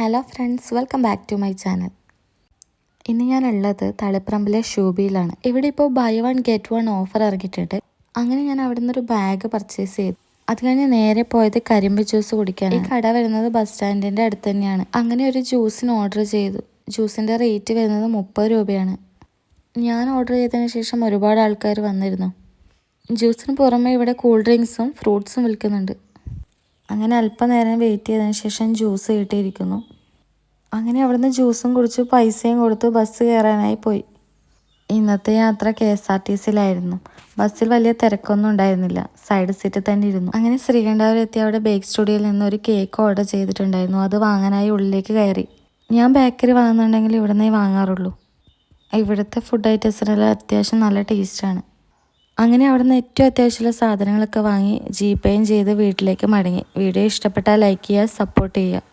Hello friends welcome back to my channel ഇന്ന് ഞാനുള്ളത് തളിപ്പറമ്പിലെ ഷൂബിയിലാണ്. ഇവിടെ ഇപ്പോൾ buy one get one offer ഇറങ്ങിയിട്ടുണ്ട്. അങ്ങനെ ഞാൻ അവിടെ നിന്നൊരു ബാഗ് പർച്ചേസ് ചെയ്തു. അത് കഴിഞ്ഞ് നേരെ പോയത് കരിമ്പ് ജ്യൂസ് കുടിക്കാൻ ഈ കട വരുന്നത് ബസ് സ്റ്റാൻഡിന്റെ അടുത്ത് തന്നെയാണ്. അങ്ങനെ ഒരു ജ്യൂസിന് ഓർഡർ ചെയ്തു. ജ്യൂസിന്റെ റേറ്റ് വരുന്നത് മുപ്പത് രൂപയാണ്. ഞാൻ ഓർഡർ ചെയ്തതിന് ശേഷം ഒരുപാട് ആൾക്കാർ വന്നിരുന്നു. ജ്യൂസിന് പുറമെ ഇവിടെ കൂൾ ഡ്രിങ്ക്സും ഫ്രൂട്ട്സും വിൽക്കുന്നുണ്ട്. അങ്ങനെ അല്പനേരം വെയിറ്റ് ചെയ്തതിന് ശേഷം ജ്യൂസ് കിട്ടിയിരിക്കുന്നു. അങ്ങനെ അവിടുന്ന് ജ്യൂസും കുടിച്ച് പൈസയും കൊടുത്തു ബസ് കയറാനായി പോയി. ഇന്നത്തെ യാത്ര കെ എസ് ആർ ടി സിയിലായിരുന്നു. ബസ്സിൽ വലിയ തിരക്കൊന്നും ഉണ്ടായിരുന്നില്ല. സൈഡ് സീറ്റിൽ തന്നെ ഇരുന്നു. അങ്ങനെ ശ്രീകണ്ഠാപുരം എത്തി അവിടെ ബേക്ക് സ്റ്റുഡിയോയിൽ നിന്ന് ഒരു കേക്ക് ഓർഡർ ചെയ്തിട്ടുണ്ടായിരുന്നു. അത് വാങ്ങാനായി ഉള്ളിലേക്ക് കയറി. ഞാൻ ബേക്കറി വാങ്ങുന്നുണ്ടെങ്കിൽ ഇവിടെ നിന്നേ വാങ്ങാറുള്ളൂ. ഇവിടുത്തെ ഫുഡ് ഐറ്റംസിനെല്ലാം അത്യാവശ്യം നല്ല ടേസ്റ്റാണ് അങ്ങനെ അവിടെ നിന്ന് ഏറ്റവും അത്യാവശ്യമുള്ള സാധനങ്ങളൊക്കെ വാങ്ങി ജി പേയും ചെയ്ത് വീട്ടിലേക്ക് മടങ്ങി. വീഡിയോ ഇഷ്ടപ്പെട്ടാൽ ലൈക്ക് ചെയ്യുക സപ്പോർട്ട് ചെയ്യുക.